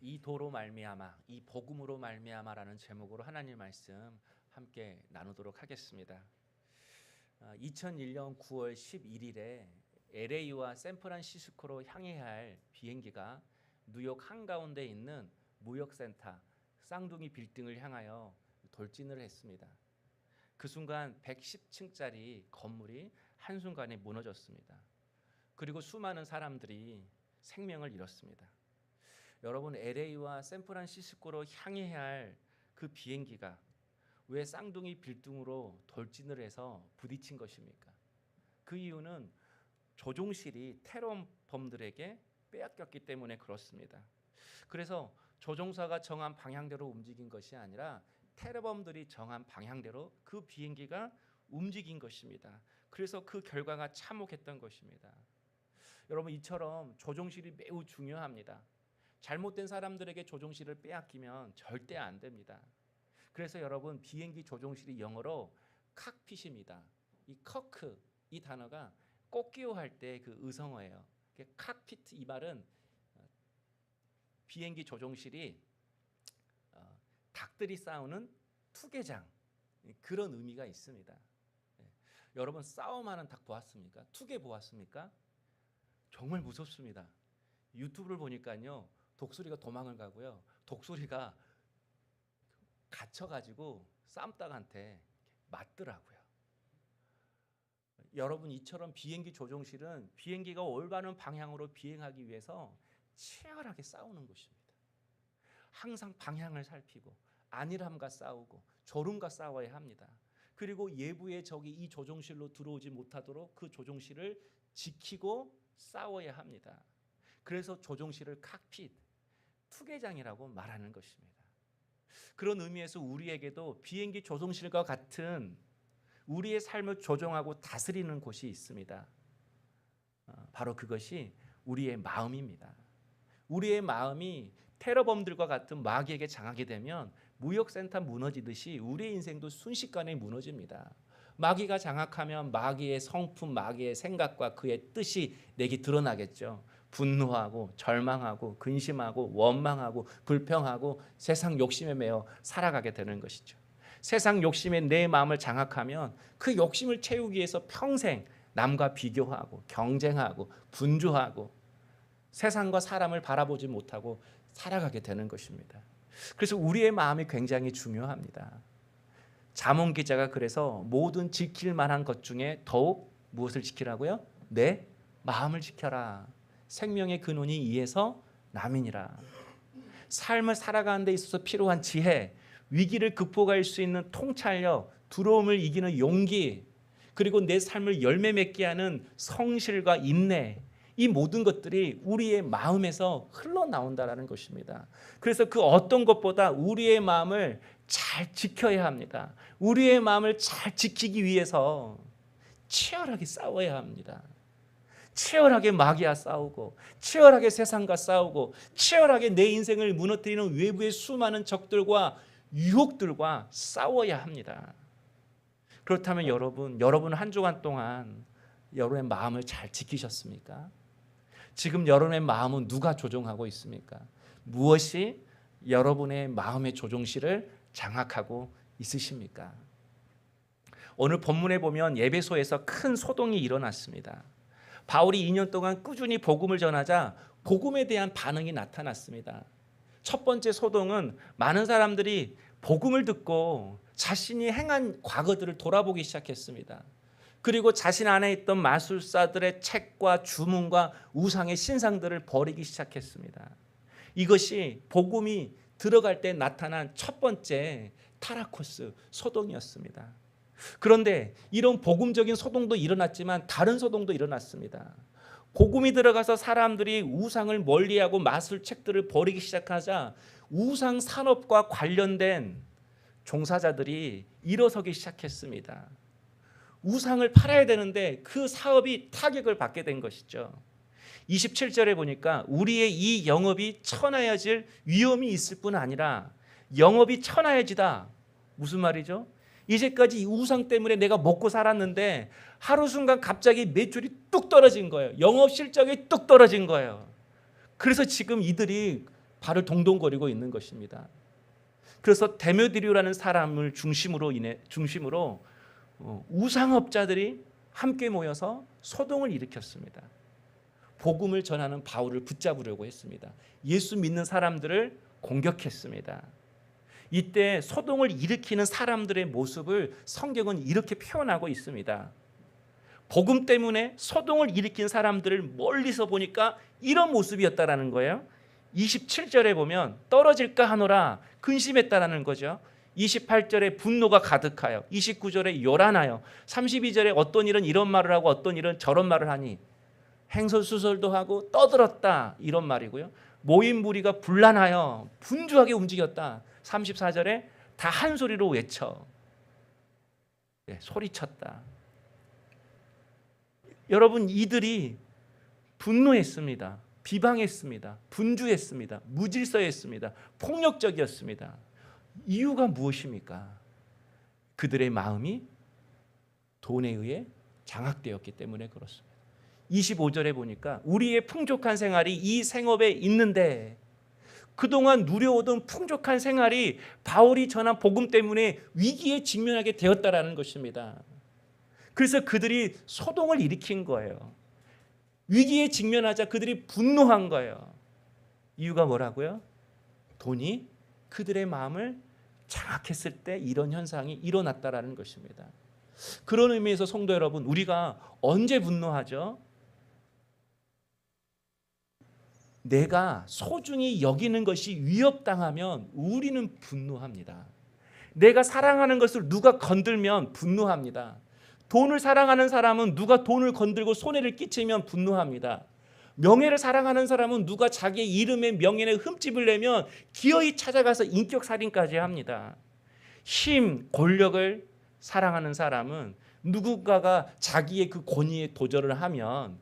이 도로 말미암아 이 복음으로 말미암아라는 제목으로 하나님 말씀 함께 나누도록 하겠습니다. 아, 2001년 9월 11일에 LA와 샌프란시스코로 향해야 할 비행기가 뉴욕 한가운데 있는 무역센터 쌍둥이 빌딩을 향하여 돌진을 했습니다. 그 순간 110층짜리 건물이 한순간에 무너졌습니다. 그리고 수많은 사람들이 생명을 잃었습니다. 여러분 LA와 샌프란시스코로 향해야 할 그 비행기가 왜 쌍둥이 빌딩으로 돌진을 해서 부딪힌 것입니까? 그 이유는 조종실이 테러범들에게 빼앗겼기 때문에 그렇습니다. 그래서 조종사가 정한 방향대로 움직인 것이 아니라 테러범들이 정한 방향대로 그 비행기가 움직인 것입니다. 그래서 그 결과가 참혹했던 것입니다. 여러분 이처럼 조종실이 매우 중요합니다. 잘못된 사람들에게 조종실을 빼앗기면 절대 안 됩니다. 그래서 여러분 비행기 조종실이 영어로 칵핏입니다. 이 커크 이 단어가 꽃기호 할 때 그 의성어예요. 칵피트 이 말은 어, 비행기 조종실이 어, 닭들이 싸우는 투개장 그런 의미가 있습니다. 네. 여러분 싸움하는 닭 보았습니까? 투개 보았습니까? 정말 무섭습니다. 유튜브를 보니까요 독수리가 도망을 가고요 독수리가 갇혀가지고 쌈닭한테 맞더라고요. 여러분 이처럼 비행기 조종실은 비행기가 올바른 방향으로 비행하기 위해서 치열하게 싸우는 곳입니다. 항상 방향을 살피고 안일함과 싸우고 졸음과 싸워야 합니다. 그리고 예부의 적이 이 조종실로 들어오지 못하도록 그 조종실을 지키고 싸워야 합니다. 그래서 조종실을 칵핏, 투개장이라고 말하는 것입니다. 그런 의미에서 우리에게도 비행기 조종실과 같은 우리의 삶을 조종하고 다스리는 곳이 있습니다. 어, 바로 그것이 우리의 마음입니다. 우리의 마음이 테러범들과 같은 마귀에게 장하게 되면 무역센터 무너지듯이 우리의 인생도 순식간에 무너집니다. 마귀가 장악하면 마귀의 성품, 마귀의 생각과 그의 뜻이 내게 드러나겠죠. 분노하고 절망하고 근심하고 원망하고 불평하고 세상 욕심에 매여 살아가게 되는 것이죠. 세상 욕심에 내 마음을 장악하면 그 욕심을 채우기 위해서 평생 남과 비교하고 경쟁하고 분주하고 세상과 사람을 바라보지 못하고 살아가게 되는 것입니다. 그래서 우리의 마음이 굉장히 중요합니다. 자몽 기자가 그래서 모든 지킬 만한 것 중에 더욱 무엇을 지키라고요? 내 마음을 지켜라. 생명의 근원이 이에서 남이니라. 삶을 살아가는 데 있어서 필요한 지혜, 위기를 극복할 수 있는 통찰력, 두려움을 이기는 용기, 그리고 내 삶을 열매 맺게 하는 성실과 인내, 이 모든 것들이 우리의 마음에서 흘러나온다라는 것입니다. 그래서 그 어떤 것보다 우리의 마음을 잘 지켜야 합니다. 우리의 마음을 잘 지키기 위해서 치열하게 싸워야 합니다. 치열하게 마귀와 싸우고 치열하게 세상과 싸우고 치열하게 내 인생을 무너뜨리는 외부의 수많은 적들과 유혹들과 싸워야 합니다. 그렇다면 여러분, 여러분 한 주간 동안 여러분의 마음을 잘 지키셨습니까? 지금 여러분의 마음은 누가 조종하고 있습니까? 무엇이 여러분의 마음의 조종실을 장악하고 있으십니까? 오늘 본문에 보면 예배소에서 큰 소동이 일어났습니다. 바울이 2년 동안 꾸준히 복음을 전하자 복음에 대한 반응이 나타났습니다. 첫 번째 소동은 많은 사람들이 복음을 듣고 자신이 행한 과거들을 돌아보기 시작했습니다. 그리고 자신 안에 있던 마술사들의 책과 주문과 우상의 신상들을 버리기 시작했습니다. 이것이 복음이 들어갈 때 나타난 첫 번째 타라코스 소동이었습니다. 그런데 이런 복음적인 소동도 일어났지만 다른 소동도 일어났습니다. 복음이 들어가서 사람들이 우상을 멀리하고 마술 책들을 버리기 시작하자 우상 산업과 관련된 종사자들이 일어서기 시작했습니다. 우상을 팔아야 되는데 그 사업이 타격을 받게 된 것이죠. 27절에 보니까 우리의 이 영업이 천하여질 위험이 있을 뿐 아니라 영업이 천하여지다. 무슨 말이죠? 이제까지 이 우상 때문에 내가 먹고 살았는데 하루 순간 갑자기 매출이 뚝 떨어진 거예요. 영업 실적이 뚝 떨어진 거예요. 그래서 지금 이들이 발을 동동거리고 있는 것입니다. 그래서 데메드리오라는 사람을 중심으로 인해 중심으로 어, 우상업자들이 함께 모여서 소동을 일으켰습니다. 복음을 전하는 바울을 붙잡으려고 했습니다. 예수 믿는 사람들을 공격했습니다. 이때 소동을 일으키는 사람들의 모습을 성경은 이렇게 표현하고 있습니다. 복음 때문에 소동을 일으킨 사람들을 멀리서 보니까 이런 모습이었다라는 거예요. 27절에 보면 떨어질까 하노라 근심했다라는 거죠. 28절에 분노가 가득하여 29절에 요란하여 32절에 어떤 일은 이런 말을 하고 어떤 일은 저런 말을 하니 행설수설도 하고 떠들었다 이런 말이고요. 모인 무리가 분란하여 분주하게 움직였다. 34절에 다 한 소리로 외쳐 네, 소리쳤다. 여러분 이들이 분노했습니다. 비방했습니다. 분주했습니다. 무질서했습니다. 폭력적이었습니다. 이유가 무엇입니까? 그들의 마음이 돈에 의해 장악되었기 때문에 그렇습니다. 25절에 보니까 우리의 풍족한 생활이 이 생업에 있는데 그동안 누려오던 풍족한 생활이 바울이 전한 복음 때문에 위기에 직면하게 되었다라는 것입니다. 그래서 그들이 소동을 일으킨 거예요. 위기에 직면하자 그들이 분노한 거예요. 이유가 뭐라고요? 돈이 그들의 마음을 장악했을 때 이런 현상이 일어났다라는 것입니다. 그런 의미에서 성도 여러분, 우리가 언제 분노하죠? 내가 소중히 여기는 것이 위협당하면 우리는 분노합니다. 내가 사랑하는 것을 누가 건들면 분노합니다. 돈을 사랑하는 사람은 누가 돈을 건들고 손해를 끼치면 분노합니다. 명예를 사랑하는 사람은 누가 자기의 이름에 명예에 흠집을 내면 기어이 찾아가서 인격 살인까지 합니다. 힘, 권력을 사랑하는 사람은 누군가가 자기의 그 권위에 도전을 하면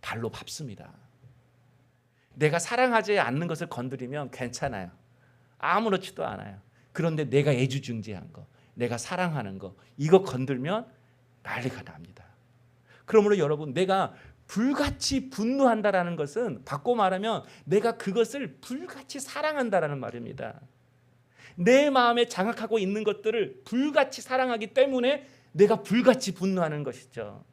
발로 밟습니다. 내가 사랑하지 않는 것을 건드리면 괜찮아요. 아무렇지도 않아요. 그런데 내가 애주중지한 거, 내가 사랑하는 거, 이거 건들면 난리가 납니다. 그러므로 여러분, 내가 불같이 분노한다라는 것은 바꿔 말하면 내가 그것을 불같이 사랑한다라는 말입니다. 내 마음에 장악하고 있는 것들을 불같이 사랑하기 때문에 내가 불같이 분노하는 것이죠.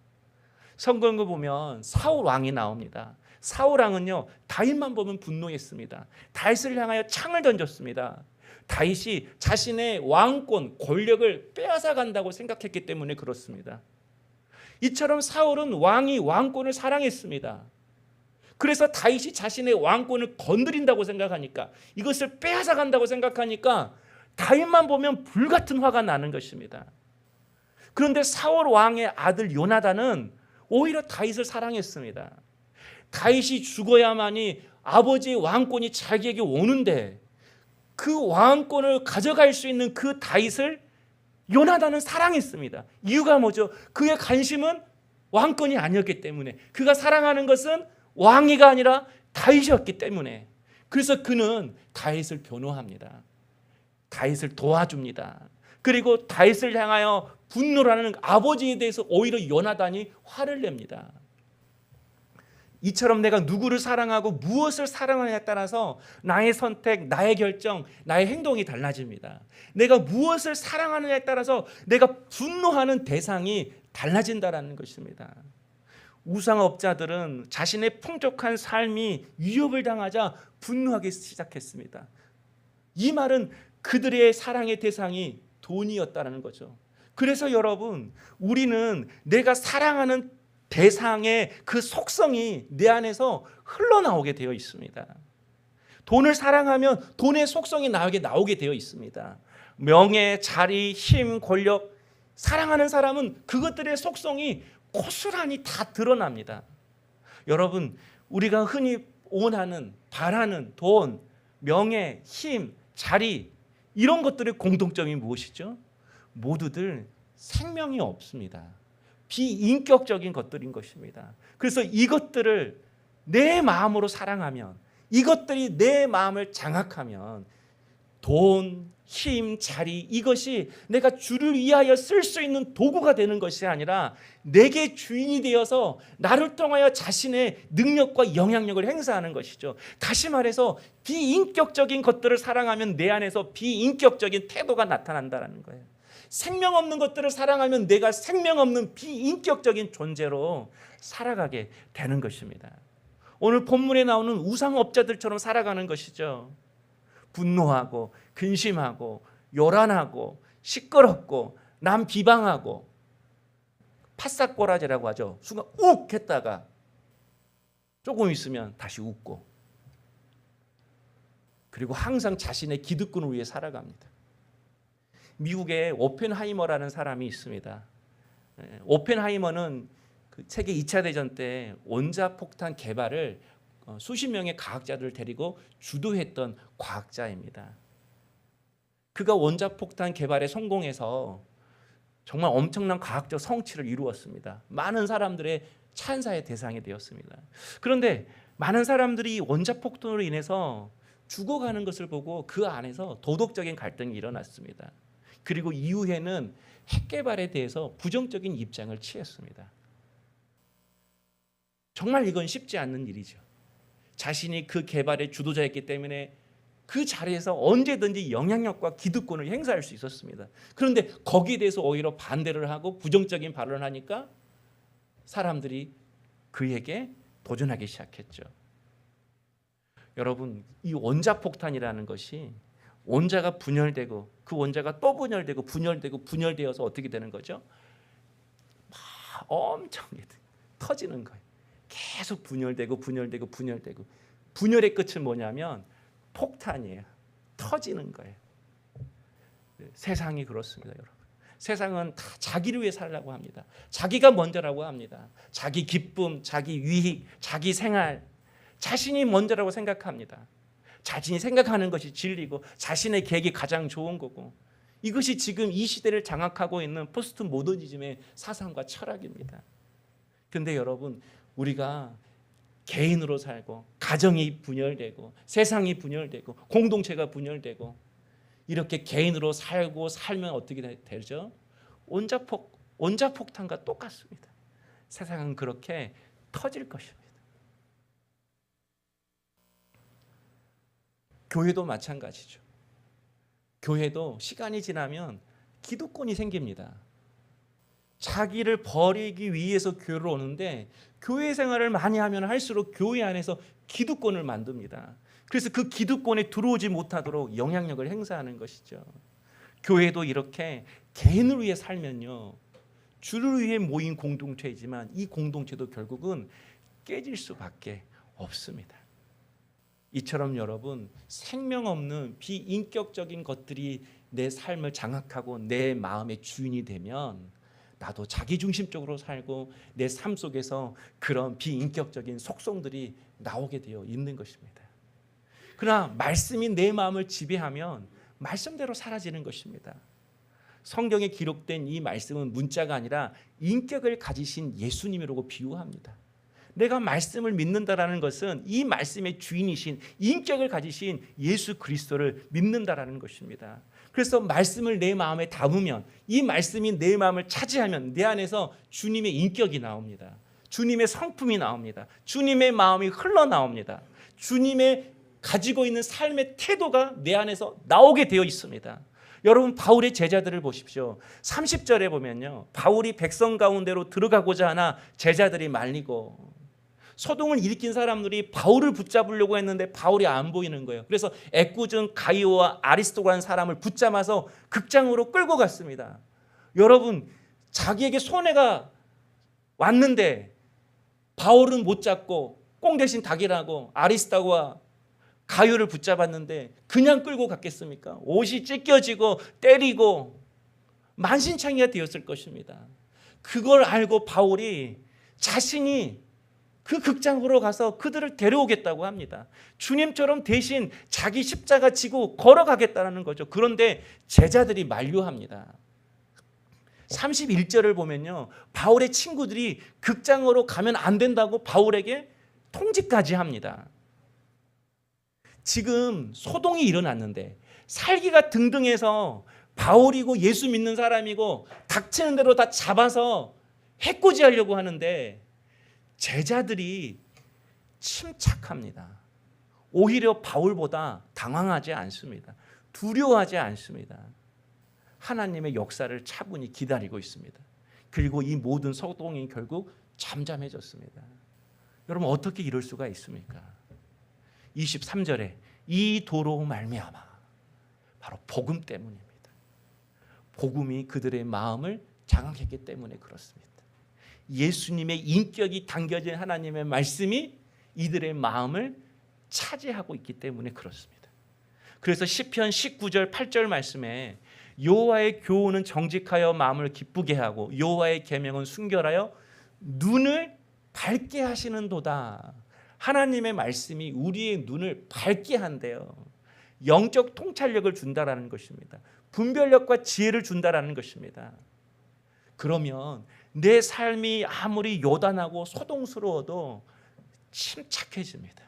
성경을 보면 사울 왕이 나옵니다. 사울 왕은요 다윗만 보면 분노했습니다. 다윗을 향하여 창을 던졌습니다. 다윗이 자신의 왕권 권력을 빼앗아 간다고 생각했기 때문에 그렇습니다. 이처럼 사울은 왕이 왕권을 사랑했습니다. 그래서 다윗이 자신의 왕권을 건드린다고 생각하니까 이것을 빼앗아 간다고 생각하니까 다윗만 보면 불같은 화가 나는 것입니다. 그런데 사울 왕의 아들 요나단은 오히려 다윗을 사랑했습니다. 다윗이 죽어야만이 아버지의 왕권이 자기에게 오는데 그 왕권을 가져갈 수 있는 그 다윗을 요나단은 사랑했습니다. 이유가 뭐죠? 그의 관심은 왕권이 아니었기 때문에 그가 사랑하는 것은 왕위가 아니라 다윗이었기 때문에 그래서 그는 다윗을 변호합니다. 다윗을 도와줍니다. 그리고 다윗을 향하여 분노라는 아버지에 대해서 오히려 요나단이 화를 냅니다. 이처럼 내가 누구를 사랑하고 무엇을 사랑하냐에 따라서 나의 선택, 나의 결정, 나의 행동이 달라집니다. 내가 무엇을 사랑하느냐에 따라서 내가 분노하는 대상이 달라진다라는 것입니다. 우상업자들은 자신의 풍족한 삶이 위협을 당하자 분노하기 시작했습니다. 이 말은 그들의 사랑의 대상이 돈이었다는 거죠. 그래서 여러분, 우리는 내가 사랑하는 대상의 그 속성이 내 안에서 흘러나오게 되어 있습니다. 돈을 사랑하면 돈의 속성이 나에게 나오게 되어 있습니다. 명예, 자리, 힘, 권력 사랑하는 사람은 그것들의 속성이 고스란히 다 드러납니다. 여러분, 우리가 흔히 원하는 바라는 돈, 명예, 힘, 자리 이런 것들의 공통점이 무엇이죠? 모두들 생명이 없습니다. 비인격적인 것들인 것입니다. 그래서 이것들을 내 마음으로 사랑하면 이것들이 내 마음을 장악하면 돈, 힘, 자리 이것이 내가 주를 위하여 쓸 수 있는 도구가 되는 것이 아니라 내게 주인이 되어서 나를 통하여 자신의 능력과 영향력을 행사하는 것이죠. 다시 말해서 비인격적인 것들을 사랑하면 내 안에서 비인격적인 태도가 나타난다라는 거예요. 생명 없는 것들을 사랑하면 내가 생명 없는 비인격적인 존재로 살아가게 되는 것입니다. 오늘 본문에 나오는 우상업자들처럼 살아가는 것이죠. 분노하고 근심하고 요란하고 시끄럽고 남 비방하고 파싹꼬라지라고 하죠. 순간 욱 했다가 조금 있으면 다시 웃고 그리고 항상 자신의 기득권을 위해 살아갑니다. 미국에 오펜하이머라는 사람이 있습니다. 예, 오펜하이머는 그 세계 2차 대전 때 원자폭탄 개발을 어, 수십 명의 과학자들을 데리고 주도했던 과학자입니다. 그가 원자폭탄 개발에 성공해서 정말 엄청난 과학적 성취를 이루었습니다. 많은 사람들의 찬사의 대상이 되었습니다. 그런데 많은 사람들이 원자폭탄으로 인해서 죽어가는 것을 보고 그 안에서 도덕적인 갈등이 일어났습니다. 그리고 이후에는 핵 개발에 대해서 부정적인 입장을 취했습니다. 정말 이건 쉽지 않는 일이죠. 자신이 그 개발의 주도자였기 때문에 그 자리에서 언제든지 영향력과 기득권을 행사할 수 있었습니다. 그런데 거기에 대해서 오히려 반대를 하고 부정적인 발언을 하니까 사람들이 그에게 도전하기 시작했죠. 여러분, 이 원자폭탄이라는 것이 원자가 분열되고 그 원자가 또 분열되고 분열되고 분열되어서 어떻게 되는 거죠? 막 엄청 터지는 거예요. 계속 분열되고 분열되고 분열되고 분열의 끝은 뭐냐면 폭탄이에요. 터지는 거예요. 세상이 그렇습니다, 여러분. 세상은 다 자기를 위해 살라고 합니다. 자기가 먼저라고 합니다. 자기 기쁨, 자기 유익, 자기 생활, 자신이 먼저라고 생각합니다. 자신이 생각하는 것이 진리고 자신의 계획이 가장 좋은 거고 이것이 지금 이 시대를 장악하고 있는 포스트 모더니즘의 사상과 철학입니다. 근데 여러분 우리가 개인으로 살고 가정이 분열되고 세상이 분열되고 공동체가 분열되고 이렇게 개인으로 살고 살면 어떻게 되죠? 원자폭 원자폭탄과 똑같습니다. 세상은 그렇게 터질 것입니다. 교회도 마찬가지죠. 교회도 시간이 지나면 기득권이 생깁니다. 자기를 버리기 위해서 교회를 오는데 교회 생활을 많이 하면 할수록 교회 안에서 기득권을 만듭니다. 그래서 그 기득권에 들어오지 못하도록 영향력을 행사하는 것이죠. 교회도 이렇게 개인을 위해 살면요. 주를 위해 모인 공동체이지만 이 공동체도 결국은 깨질 수밖에 없습니다. 이처럼 여러분 생명 없는 비인격적인 것들이 내 삶을 장악하고 내 마음의 주인이 되면 나도 자기 중심적으로 살고 내 삶 속에서 그런 비인격적인 속성들이 나오게 되어 있는 것입니다. 그러나 말씀이 내 마음을 지배하면 말씀대로 사라지는 것입니다. 성경에 기록된 이 말씀은 문자가 아니라 인격을 가지신 예수님이라고 비유합니다. 내가 말씀을 믿는다라는 것은 이 말씀의 주인이신 인격을 가지신 예수 그리스도를 믿는다라는 것입니다. 그래서 말씀을 내 마음에 담으면 이 말씀이 내 마음을 차지하면 내 안에서 주님의 인격이 나옵니다. 주님의 성품이 나옵니다. 주님의 마음이 흘러나옵니다. 주님의 가지고 있는 삶의 태도가 내 안에서 나오게 되어 있습니다. 여러분 바울의 제자들을 보십시오. 30절에 보면요. 바울이 백성 가운데로 들어가고자 하나 제자들이 말리고 소동을 일으킨 사람들이 바울을 붙잡으려고 했는데 바울이 안 보이는 거예요. 그래서 애꿎은 가이오와 아리스토라는 사람을 붙잡아서 극장으로 끌고 갔습니다. 여러분 자기에게 손해가 왔는데 바울은 못 잡고 꽁 대신 닭이라고 아리스타와 가요를 붙잡았는데 그냥 끌고 갔겠습니까? 옷이 찢겨지고 때리고 만신창이가 되었을 것입니다. 그걸 알고 바울이 자신이 그 극장으로 가서 그들을 데려오겠다고 합니다. 주님처럼 대신 자기 십자가 지고 걸어가겠다는 거죠. 그런데 제자들이 만류합니다. 31절을 보면요. 바울의 친구들이 극장으로 가면 안 된다고 바울에게 통지까지 합니다. 지금 소동이 일어났는데 살기가 등등해서 바울이고 예수 믿는 사람이고 닥치는 대로 다 잡아서 해코지하려고 하는데 제자들이 침착합니다. 오히려 바울보다 당황하지 않습니다. 두려워하지 않습니다. 하나님의 역사를 차분히 기다리고 있습니다. 그리고 이 모든 소동이 결국 잠잠해졌습니다. 여러분 어떻게 이럴 수가 있습니까? 23절에 이 도로 말미암아 바로 복음 때문입니다. 복음이 그들의 마음을 장악했기 때문에 그렇습니다. 예수님의 인격이 담겨진 하나님의 말씀이 이들의 마음을 차지하고 있기 때문에 그렇습니다. 그래서 시편 19절 8절 말씀에 여호와의 교훈은 정직하여 마음을 기쁘게 하고 여호와의 계명은 순결하여 눈을 밝게 하시는도다. 하나님의 말씀이 우리의 눈을 밝게 한대요. 영적 통찰력을 준다라는 것입니다. 분별력과 지혜를 준다라는 것입니다. 그러면 내 삶이 아무리 요단하고 소동스러워도 침착해집니다.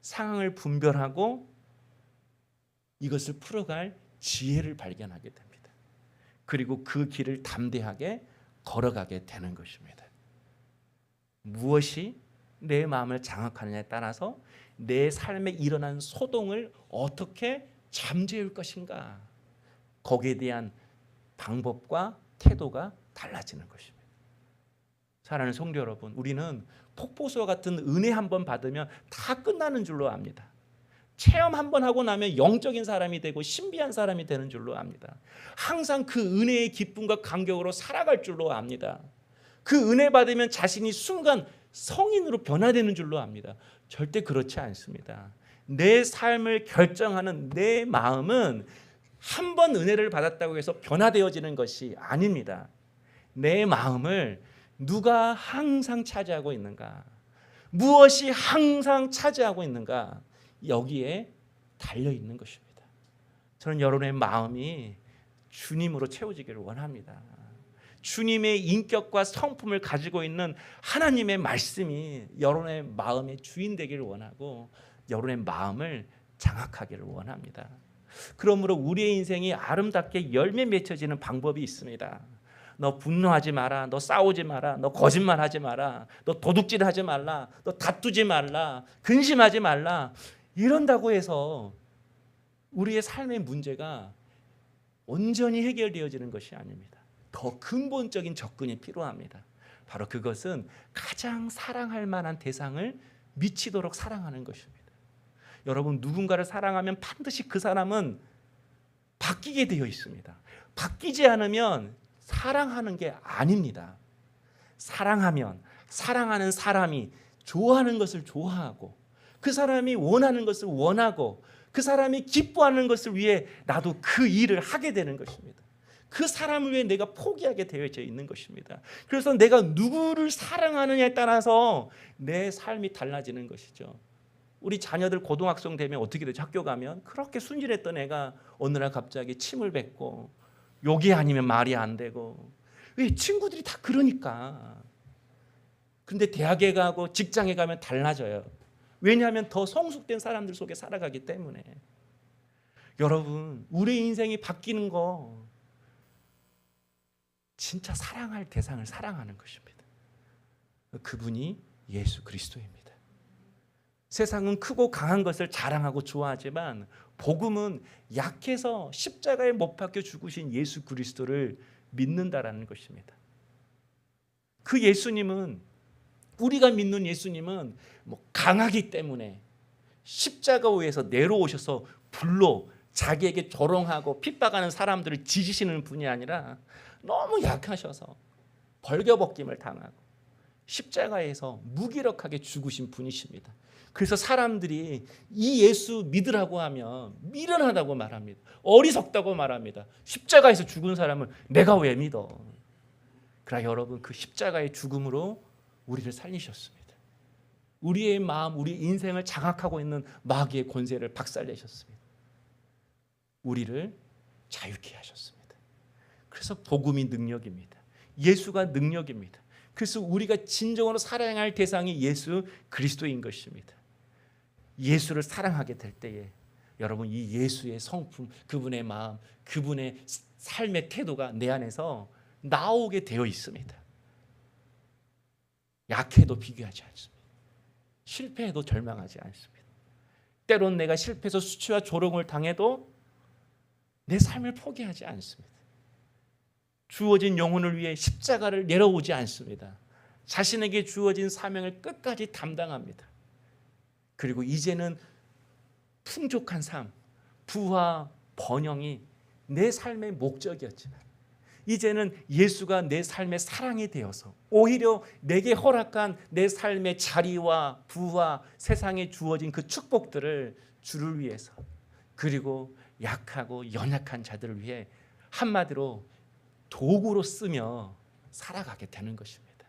상황을 분별하고 이것을 풀어갈 지혜를 발견하게 됩니다. 그리고 그 길을 담대하게 걸어가게 되는 것입니다. 무엇이 내 마음을 장악하느냐에 따라서 내 삶에 일어난 소동을 어떻게 잠재울 것인가 거기에 대한 방법과 태도가 달라지는 것입니다. 사랑하는 성도 여러분, 우리는 폭포수와 같은 은혜 한 번 받으면 다 끝나는 줄로 압니다. 체험 한 번 하고 나면 영적인 사람이 되고 신비한 사람이 되는 줄로 압니다. 항상 그 은혜의 기쁨과 감격으로 살아갈 줄로 압니다. 그 은혜 받으면 자신이 순간 성인으로 변화되는 줄로 압니다. 절대 그렇지 않습니다. 내 삶을 결정하는 내 마음은 한 번 은혜를 받았다고 해서 변화되어지는 것이 아닙니다. 내 마음을 누가 항상 차지하고 있는가? 무엇이 항상 차지하고 있는가? 여기에 달려 있는 것입니다. 저는 여러분의 마음이 주님으로 채워지기를 원합니다. 주님의 인격과 성품을 가지고 있는 하나님의 말씀이 여러분의 마음의 주인 되기를 원하고 여러분의 마음을 장악하기를 원합니다. 그러므로 우리의 인생이 아름답게 열매 맺혀지는 방법이 있습니다. 너 분노하지 마라. 너 싸우지 마라. 너 거짓말 하지 마라. 너 도둑질 하지 말라. 너 다투지 말라. 근심하지 말라. 이런다고 해서 우리의 삶의 문제가 온전히 해결되어지는 것이 아닙니다. 더 근본적인 접근이 필요합니다. 바로 그것은 가장 사랑할 만한 대상을 미치도록 사랑하는 것입니다. 여러분 누군가를 사랑하면 반드시 그 사람은 바뀌게 되어 있습니다. 바뀌지 않으면 사랑하는 게 아닙니다. 사랑하면 사랑하는 사람이 좋아하는 것을 좋아하고 그 사람이 원하는 것을 원하고 그 사람이 기뻐하는 것을 위해 나도 그 일을 하게 되는 것입니다. 그 사람을 위해 내가 포기하게 되어져 있는 것입니다. 그래서 내가 누구를 사랑하느냐에 따라서 내 삶이 달라지는 것이죠. 우리 자녀들 고등학생 되면 어떻게 되죠? 학교 가면 그렇게 순진했던 애가 어느 날 갑자기 침을 뱉고 욕이 아니면 말이 안 되고 왜 친구들이 다 그러니까. 근데 대학에 가고 직장에 가면 달라져요. 왜냐하면 더 성숙된 사람들 속에 살아가기 때문에. 여러분, 우리 인생이 바뀌는 거 진짜 사랑할 대상을 사랑하는 것입니다. 그분이 예수 그리스도입니다. 세상은 크고 강한 것을 자랑하고 좋아하지만 복음은 약해서 십자가에 못 박혀 죽으신 예수 그리스도를 믿는다라는 것입니다. 그 예수님은 우리가 믿는 예수님은 뭐 강하기 때문에 십자가 위에서 내려오셔서 불로 자기에게 조롱하고 핍박하는 사람들을 지지시는 분이 아니라 너무 약하셔서 벌겨벗김을 당하고 십자가에서 무기력하게 죽으신 분이십니다. 그래서 사람들이 이 예수 믿으라고 하면 미련하다고 말합니다. 어리석다고 말합니다. 십자가에서 죽은 사람을 내가 왜 믿어? 그러나 여러분 그 십자가의 죽음으로 우리를 살리셨습니다. 우리의 마음, 우리 인생을 장악하고 있는 마귀의 권세를 박살내셨습니다. 우리를 자유케 하셨습니다. 그래서 복음이 능력입니다. 예수가 능력입니다. 그래서 우리가 진정으로 사랑할 대상이 예수 그리스도인 것입니다. 예수를 사랑하게 될 때에 여러분 이 예수의 성품, 그분의 마음, 그분의 삶의 태도가 내 안에서 나오게 되어 있습니다. 약해도 비교하지 않습니다. 실패해도 절망하지 않습니다. 때론 내가 실패해서 수치와 조롱을 당해도 내 삶을 포기하지 않습니다. 주어진 영혼을 위해 십자가를 내려오지 않습니다. 자신에게 주어진 사명을 끝까지 담당합니다. 그리고 이제는 풍족한 삶, 부와 번영이 내 삶의 목적이었지만 이제는 예수가 내 삶의 사랑이 되어서 오히려 내게 허락한 내 삶의 자리와 부와 세상에 주어진 그 축복들을 주를 위해서 그리고 약하고 연약한 자들을 위해 한마디로 도구로 쓰며 살아가게 되는 것입니다.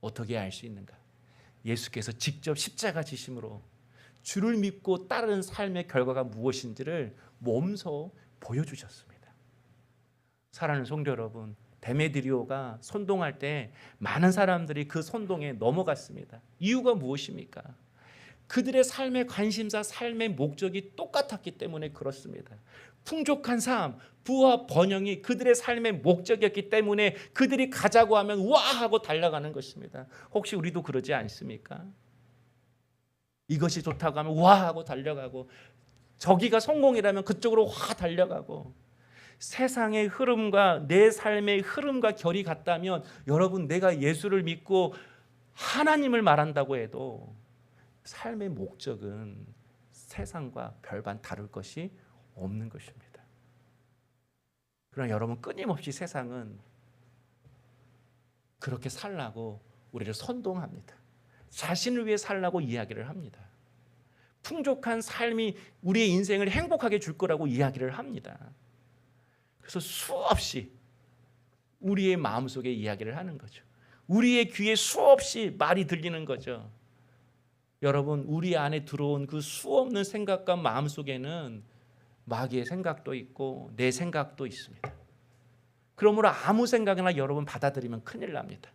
어떻게 알 수 있는가? 예수께서 직접 십자가 지심으로 주를 믿고 따르는 삶의 결과가 무엇인지를 몸소 보여주셨습니다. 사랑하는 성도 여러분, 데메드리오가 선동할 때 많은 사람들이 그 선동에 넘어갔습니다. 이유가 무엇입니까? 그들의 삶의 관심사, 삶의 목적이 똑같았기 때문에 그렇습니다. 풍족한 삶, 부와 번영이 그들의 삶의 목적이었기 때문에 그들이 가자고 하면 와 하고 달려가는 것입니다. 혹시 우리도 그러지 않습니까? 이것이 좋다고 하면 와 하고 달려가고 저기가 성공이라면 그쪽으로 화 달려가고 세상의 흐름과 내 삶의 흐름과 결이 같다면 여러분 내가 예수를 믿고 하나님을 말한다고 해도 삶의 목적은 세상과 별반 다를 것이 없는 것입니다. 그러나 여러분 끊임없이 세상은 그렇게 살라고 우리를 선동합니다. 자신을 위해 살라고 이야기를 합니다. 풍족한 삶이 우리의 인생을 행복하게 줄 거라고 이야기를 합니다. 그래서 수없이 우리의 마음속에 이야기를 하는 거죠. 우리의 귀에 수없이 말이 들리는 거죠. 여러분, 우리 안에 들어온 그 수없는 생각과 마음 속에는 마귀의 생각도 있고 내 생각도 있습니다. 그러므로 아무 생각이나 여러분 받아들이면 큰일 납니다.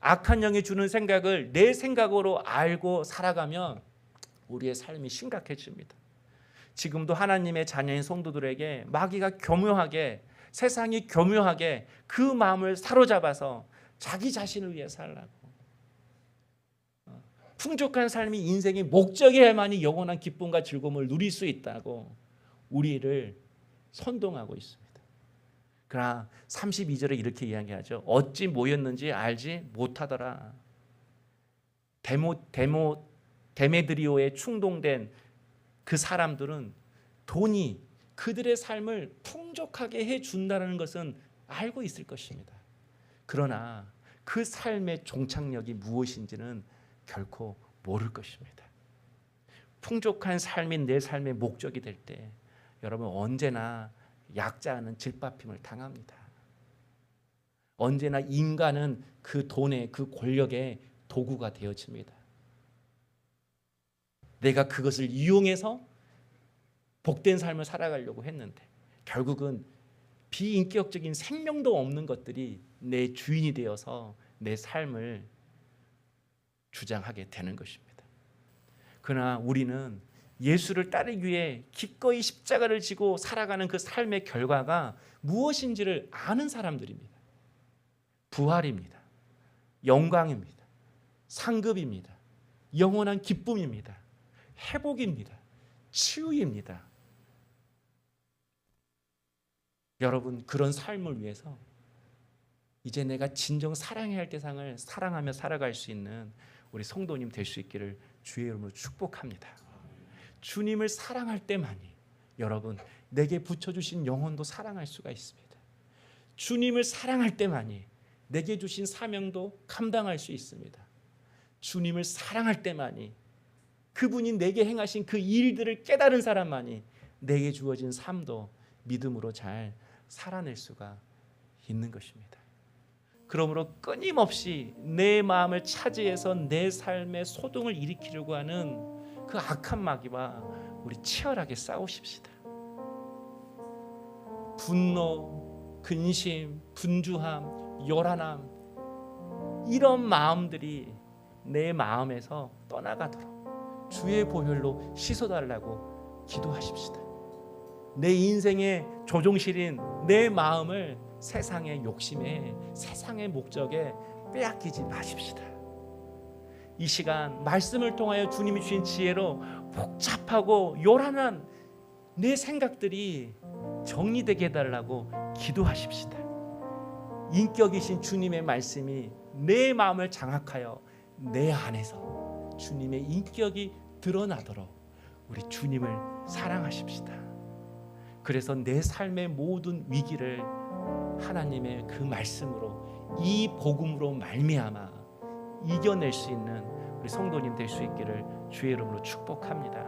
악한 영이 주는 생각을 내 생각으로 알고 살아가면 우리의 삶이 심각해집니다. 지금도 하나님의 자녀인 성도들에게 마귀가 교묘하게 세상이 교묘하게 그 마음을 사로잡아서 자기 자신을 위해 살라고 어, 풍족한 삶이 인생의 목적이야만이 영원한 기쁨과 즐거움을 누릴 수 있다고 우리를 선동하고 있습니다. 그러나 32절에 이렇게 이야기하죠. 어찌 모였는지 알지 못하더라. 데모 데모 데메드리오에 충동된 그 사람들은 돈이 그들의 삶을 풍족하게 해 준다는 것은 알고 있을 것입니다. 그러나 그 삶의 종착역이 무엇인지는 결코 모를 것입니다. 풍족한 삶이 내 삶의 목적이 될 때 여러분 언제나 약자는 질밥힘을 당합니다. 언제나 인간은 그 돈의 그 권력의 도구가 되어집니다. 내가 그것을 이용해서 복된 삶을 살아가려고 했는데 결국은 비인격적인 생명도 없는 것들이 내 주인이 되어서 내 삶을 주장하게 되는 것입니다. 그러나 우리는 예수를 따르기 위해 기꺼이 십자가를 지고 살아가는 그 삶의 결과가 무엇인지를 아는 사람들입니다. 부활입니다. 영광입니다. 상급입니다. 영원한 기쁨입니다. 회복입니다. 치유입니다. 여러분 그런 삶을 위해서 이제 내가 진정 사랑해야 할 대상을 사랑하며 살아갈 수 있는 우리 성도님 될 수 있기를 주의 이름으로 축복합니다. 주님을 사랑할 때만이 여러분 내게 붙여주신 영혼도 사랑할 수가 있습니다. 주님을 사랑할 때만이 내게 주신 사명도 감당할 수 있습니다. 주님을 사랑할 때만이 그분이 내게 행하신 그 일들을 깨달은 사람만이 내게 주어진 삶도 믿음으로 잘 살아낼 수가 있는 것입니다. 그러므로 끊임없이 내 마음을 차지해서 내 삶의 소동을 일으키려고 하는 그 악한 마귀와 우리 치열하게 싸우십시다. 분노, 근심, 분주함, 요란함 이런 마음들이 내 마음에서 떠나가도록 주의 보혈로 씻어달라고 기도하십시다. 내 인생의 조종실인 내 마음을 세상의 욕심에 세상의 목적에 빼앗기지 마십시다. 이 시간 말씀을 통하여 주님이 주신 지혜로 복잡하고 요란한 내 생각들이 정리되게 해달라고 기도하십시다. 인격이신 주님의 말씀이 내 마음을 장악하여 내 안에서 주님의 인격이 드러나도록 우리 주님을 사랑하십시다. 그래서 내 삶의 모든 위기를 하나님의 그 말씀으로 이 복음으로 말미암아 이겨낼 수 있는 우리 성도님 될 수 있기를 주의 이름으로 축복합니다.